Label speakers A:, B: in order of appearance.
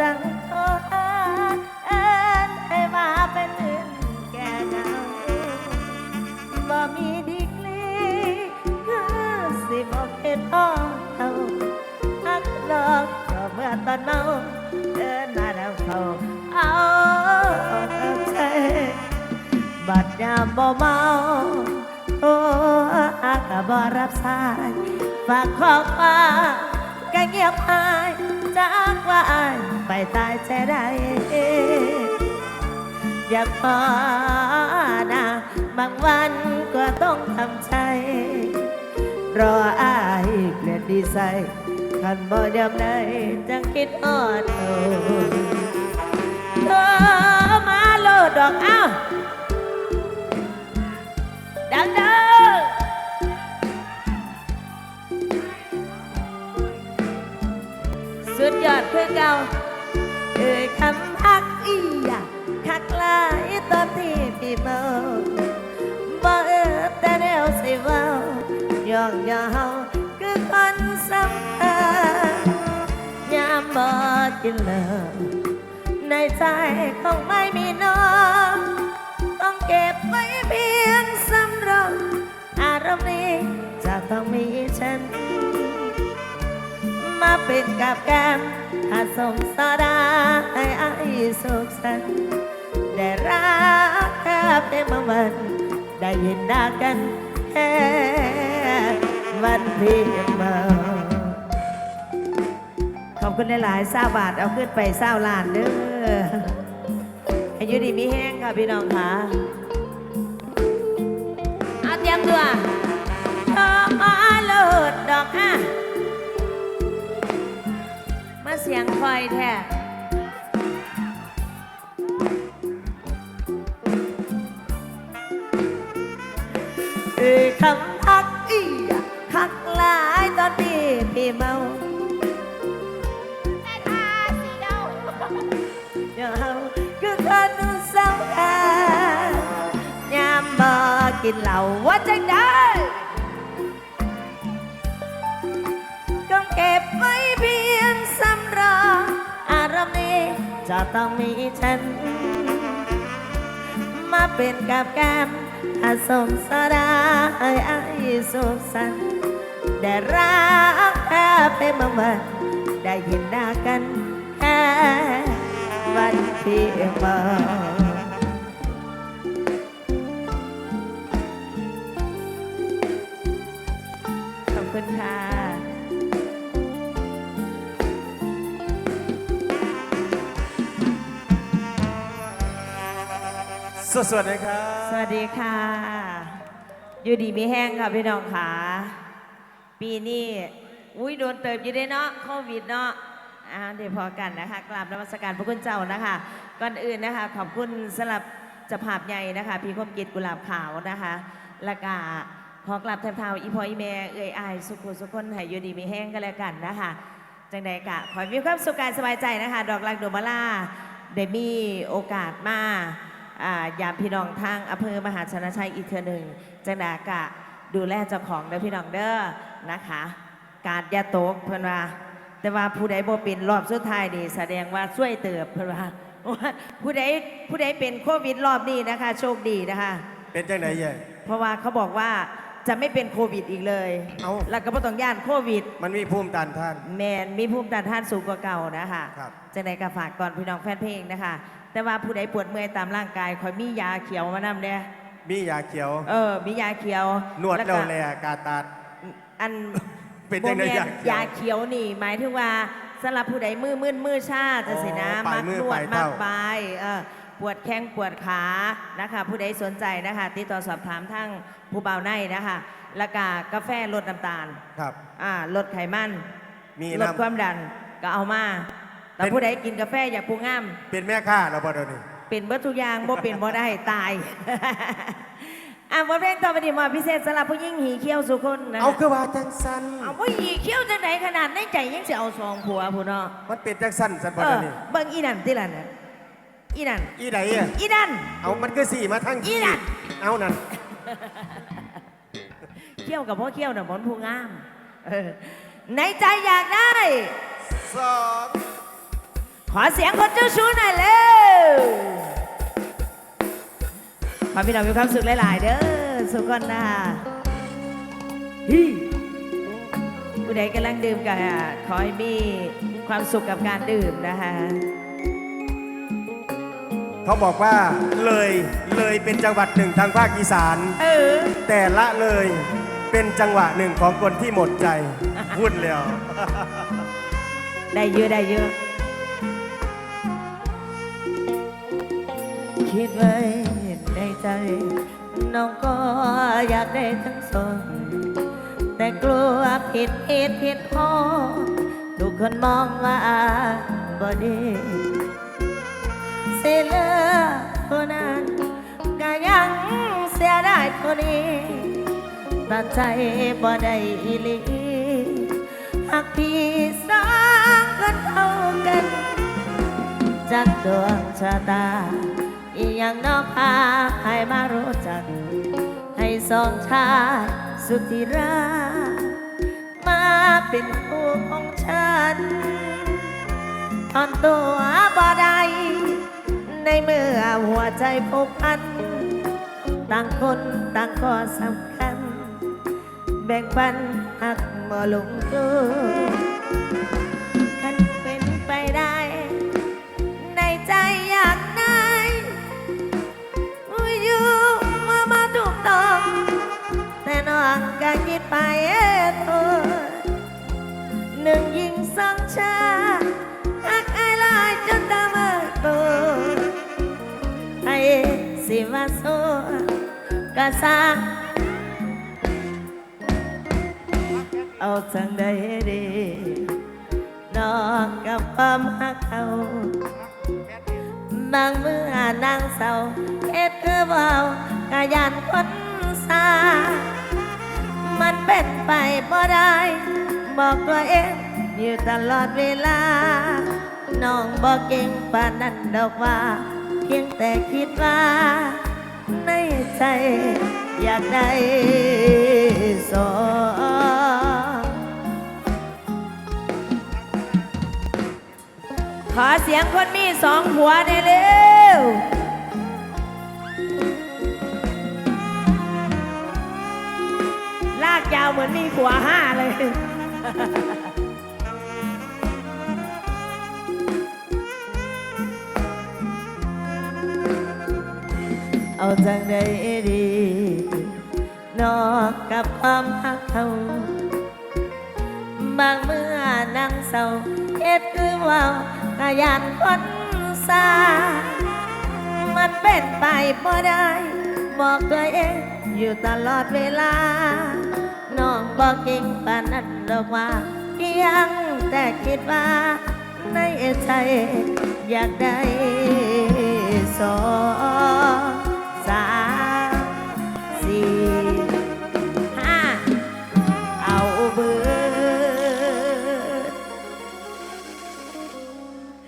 A: ละจังโทรหาเอินให้มาเป็นอื่นแก่เหงาบ่มีดีกรีคือสิบอกเหตุพ่อเขาฮักหลอกก็เมื่อตอนเมาเดินมาแล้วเขาเอาใจบัดยามบ่เมาโอ้อากบ่รับสายฝากข้อความก็เงียบหาย จากว่าอายไปตายใจได้อยากพอนะบางวันก็ต้องทำใจ รออายเปลี่ยนดีไซน์คันบ่ยามใดจังคิดอ่อนโอ้เธอมาโลดดอกเอ้า เก่าเอ่ยคำพักอีอยากคักลายตอนที่พี่เมาบ่เออแต่แนวสิเว้าย่องยาวคือคนสำคัญยามบ่กินเหล้าในใจคงไม่มีน้องต้องเก็บไว้เพียงสำรองอารมณ์นี้จะต้องมีฉัน มาเป็นกับแกม ผสมโซดาให้อายสุขสันต์ได้รักแค่เพียงบางวัน ได้ยินหน้ากันแค่วันเพียงเมาขอบคุณหลายๆเศร้าบาทเอาขึ้นไปเศร้าล้านเด้ออายุดีมีแห้งค่ะพี่น้องค่ะเอาเตรียมตัวเธอมาโหลดดอกอะ มาเสียงคอยแท้เอ้คำพักอีอะคักหลายตอนที่พี่เมาเดี๋ยวเฮาคือคนสำคัญยามบ่กินเหล้าว่าจังได้ จะต้องมีฉัน มาเป็นกับแกมผสมโซดาให้อายสุขสันต์ได้รักแค่เพียงบางวันได้เห็นหน้ากันแค่วันเพียงเมาขอบคุณค่ะ
B: สวสวัสดีครับ
A: สวัสดีค่ะ อยู่ดีมีแห้งค่ะพี่น้องค่ะ ปีนี้ อุ้ยโดนเติบอยู่ได้เนาะ โควิดเนาะอ่าเดี๋ยวพอกันนะคะ กราบนมัสการพระคุณเจ้านะคะ ก่อนอื่นนะคะ ขอบคุณสำหรับจะภาพใหญ่นะคะ พี่คมกิจกุหลาบขาวนะคะและก็ขอกราบแทบเท้าอีพออีแม่เอ่ยอายสุขุสุคนให้อยู่ดีมีแห้งกันแล้วกันนะคะ จังใดกะ ขอให้มีความสุขกายสบายใจนะคะ ดอกลักดวงมาล่าได้มีโอกาสมา ยามพี่น้องทางอำเภอมหาชนะชัยอีกเทือหนึ่งจังใดกะดูแลเจ้าของเด้อพี่น้องเด้อนะคะ การอยาตกเพิ่นว่า แต่ว่าผู้ใดบ่เป็นรอบสุดท้ายนี่แสดงว่าช่วยเติบเพิ่นว่าผู้ใดผู้ใดเป็นโควิดรอบนี้นะคะ โชคดีนะคะ
B: เป็นจังไหนเย่
A: เพราะว่าเขาบอกว่า จะไม่เป็นโควิดอีกเลย
B: เอ้า
A: แล้วก็บ่ต้องย่านโควิด
B: มันมีภูมิต้านทาน
A: แมนมีภูมิต้านทานสูงกว่าเก่านะคะ
B: ครับ
A: จังใดก็ฝากก่อนพี่น้องแฟนเพลงนะคะ แต่ว่าผู้ใดปวดเมื่อยตามร่างกายคอยมียาเขียวมานำเด้อ
B: มียาเขียว
A: เออ มียาเขียว
B: นวด
A: ก็
B: แล้วแลกาตัด
A: อัน
B: เป็นจังใด
A: บ่แม่
B: ยาเขียวยา
A: เขียวนี่ หมายถึงว่าสำหรับผู้ใดมือมึนมือชาจะสินะ
B: อ๋อปลา
A: มั
B: ยมือน
A: ว
B: ป
A: ด
B: ลาย
A: มั
B: เท้า
A: บายเออ ปวดแข้งปวดขานะคะผู้ใดสนใจนะคะติดต่อสอบถามทั้งผู้เบาในนะคะแล้วก็กาแฟลดน้ำตาล
B: ครับ
A: อ่าลดไขมัน
B: มี
A: ลด
B: น้ำ
A: ความดันก็เอามาแต่
B: เป็น
A: ผู้ใดกินกาแฟอยากปูงาม
B: เป็นแม่ค้าเราบ่เดี๋ยวนี้
A: เป็นเบิดทุกอย่างบ่เป็นบ่ได้ตาย อะบทเพลงต่อไปนี้มาพิเศษสำหรับผู้หญิงหีเขี้ยวสุคนนะ
B: เอาคือว่าจังสัน
A: เอาผู้หีเขี้ยวจังไหนขนาดในใจยังสิเอาสองผัวผู้เนาะ
B: มันเป็นจังสันสันบ่
A: เอ
B: เดี๋ย
A: อ
B: วนี้
A: เบิ่งอีนั่นติล่ะน่ะ อีนั่น
B: อีไหนอะ
A: อีนั่น
B: เอามันคือสี่มาทั้ง
A: อีน่ะ
B: เอานั่น
A: เขี้ยวกับพ่อเขี้ยวน่ะบนผู้งามเออในใจอยากได้
B: สอง
A: ขอเสียงคนเจ้าชู้หน่อยเร็วขอพี่น้องมีความสุขหลาย ๆ เด้อสุขคนนะฮิผู้ใดกำลังดื่มกันขอให้มีความสุขกับการดื่มนะคะ
B: เขาบอกว่าเลยเลยเป็นจังหวัดหนึ่งทางภาคอีสาน
A: เออ
B: แต่ละเลยเป็นจังหวะหนึ่งของคนที่หมดใจ พูดแล้ว
A: ได้เยอะได้เยอะคิดไว้ในใจ น้องก็อยากได้ทั้งสองแต่กลัวผิดเหตุผิดพอทุกคนมองว่าบ่ดี เสียเลือคนนั้นก็ยังเสียได้คนนี้ตัดใจบ่ได้อีหลีหากพี่สร้างกันเท่ากันจากดวงชะตา อีอย่างนอกพาให้มารู้จัก ให้สองชาติสุดที่รักมาเป็นคู่ของฉัน ตอนตัวบ่ ในเมื่อหัวใจผูกพัน ต่างคนต่างก็สำคัญ แบ่งปันหักมาลงตัวคันเป็นไปได้ ในใจอยากได้อยู่มามาถูกต้องแต่น้องก็คิดไปเอ้ตัวหนึ่งยิงสองชา สิว่าสู้ก็สร้างเอาจังใดดีนอกกับความหักเขาบางเมื่อนางเศร้าเอ็ดคือเบากะยันคนสามันเป็นไปบ่ได้ บอกตัวเองอยู่ตลอดเวลา น้องบอกเก่งปานนั้นดอกว่าเพียงแต่คิดว่า ในใจอยากได้สองขอเสียงคนมีสองหัวได้เร็วลากยาวเหมือนมีผัวห้าเลย เอาจังใดดีนอกกับความหักเขาบางเมื่อนั่งเศร้าเอ็ดคือว่ากยานคนสามันเป็นไปบ่ได้ บอกตัวเองอยู่ตลอดเวลา น้องบอกเก่งปานนั้นดอกว่าเพียงแต่คิดว่าในใจอยากได้สอง สาม